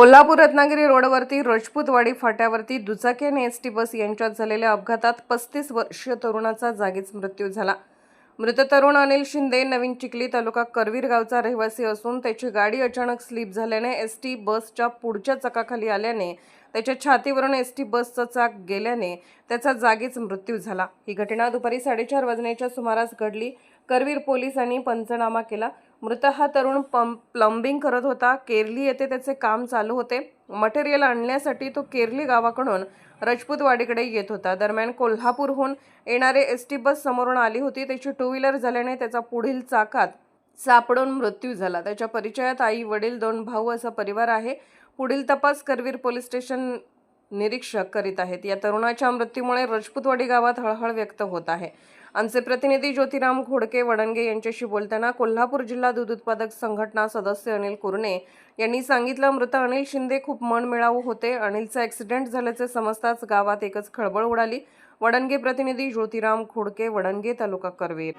कोल्हापूर रत्नागिरी रोडवरती राजपूतवाडी फाट्यावरती दुचाकी आणि एस टी बस यांच्यात झालेल्या अपघातात पस्तीस वर्षीय तरुणाचा जागीच मृत्यू झाला. मृत तरुण अनिल शिंदे नवीन चिखली तालुका करवीर गावचा रहिवासी असून त्याची गाडी अचानक स्लिप झाल्याने एस टी बसच्या पुढच्या चाकाखाली आल्याने त्याच्या छातीवरून एस टी बसचा चाक गेल्याने त्याचा जागीच मृत्यू झाला. ही घटना दुपारी साडेचार वाजण्याच्या सुमारास घडली. करवीर पोलिसांनी पंचनामा केला. मृत हा तरुण पंप प्लंबिंग करत होता. केरली येथे त्याचे काम चालू होते. मटेरियल आणण्यासाठी तो केरली गावाकडून रजपूतवाडीकडे येत होता. दरम्यान कोल्हापूरहून येणारे एस टी बस समोरून आली होती. त्याची टू व्हीलर झाल्याने त्याचा पुढील चाकात सापडून मृत्यू झाला. त्याच्या परिचयात आई वडील दोन भाऊ असा परिवार आहे. पुढील तपास करवीर पोलीस स्टेशन निरीक्षक करीत आहेत. या तरुणाच्या मृत्यूमुळे रजपूतवाडी गावात हळहळ व्यक्त होत आहे. आमचे प्रतिनिधी ज्योतिराम घोडके वडणगे यांच्याशी बोलताना कोल्हापूर जिल्हा दूध उत्पादक संघटना सदस्य अनिल कुरणे यांनी सांगितलं मृत अनिल शिंदे खूप मनमिळावू होते. अनिलचा ॲक्सिडेंट झाल्याचे समजताच गावात एकच खळबळ उडाली. वडणगे प्रतिनिधी ज्योतिराम घोडके वडणगे तालुका करवीर.